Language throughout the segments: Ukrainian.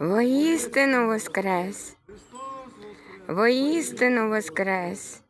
Воістину воскрес! Воістину воскрес!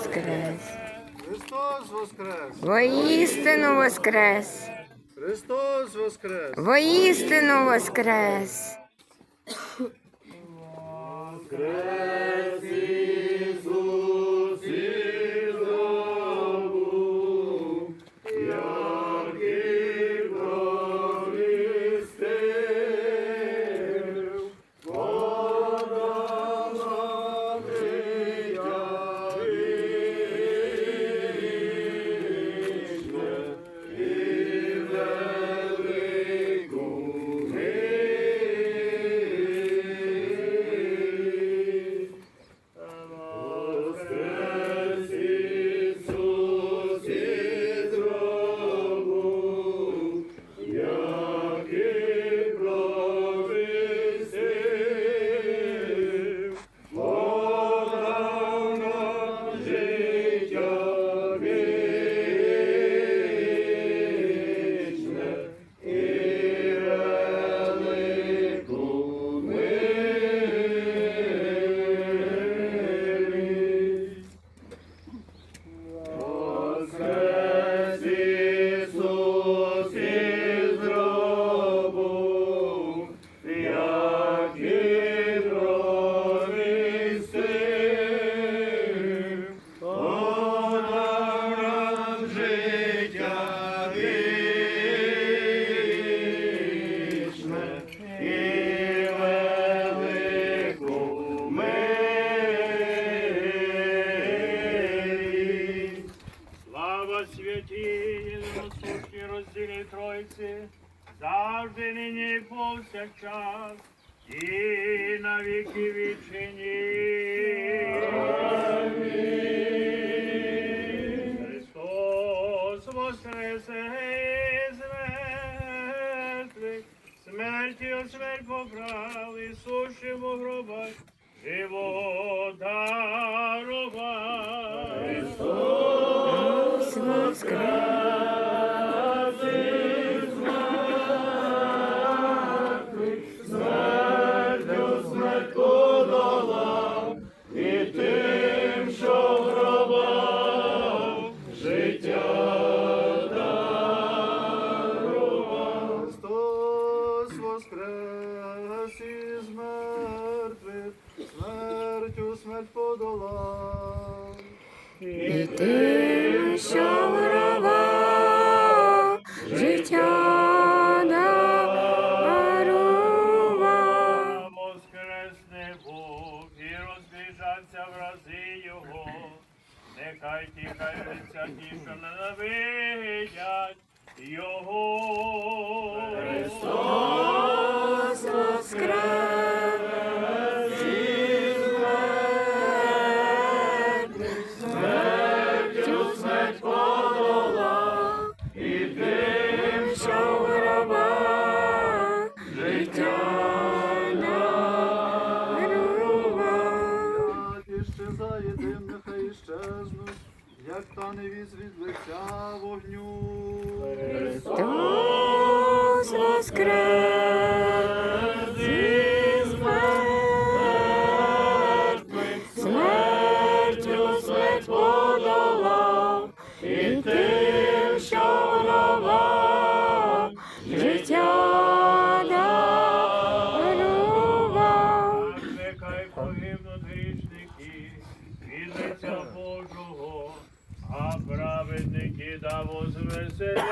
Воскрес! Христос воскрес! Воістину воскрес! Христос воскрес! Воістину воскрес! Воскрес життя і велику. Слава святій, насущній розділі Тройці, завжди нині повсякчас, і на віки вічені. Христос смертю смерть поправ, і гроба, у гробах, живо дарував. Воскрес! Смерть подолав. І тим, що в гробах життя дарував. Воскресне Бог і розбіжаться врази Його. Нехай тікаються ті, що ненавидять Його. Та від лиця вогню. said.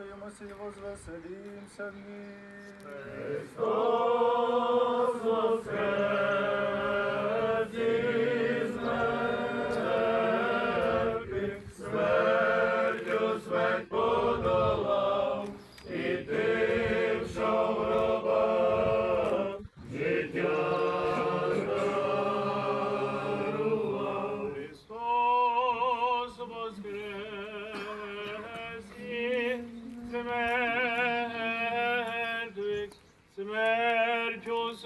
Возрадуємося і возвеселімся в ній. Христос воскрес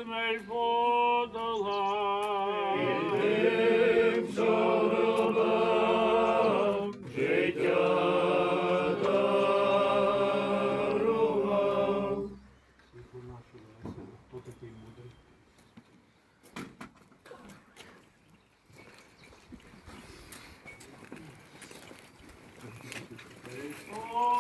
смерть подала. І тим, що робам життя дарував. Світло наше, хто такий мудрий? Oh!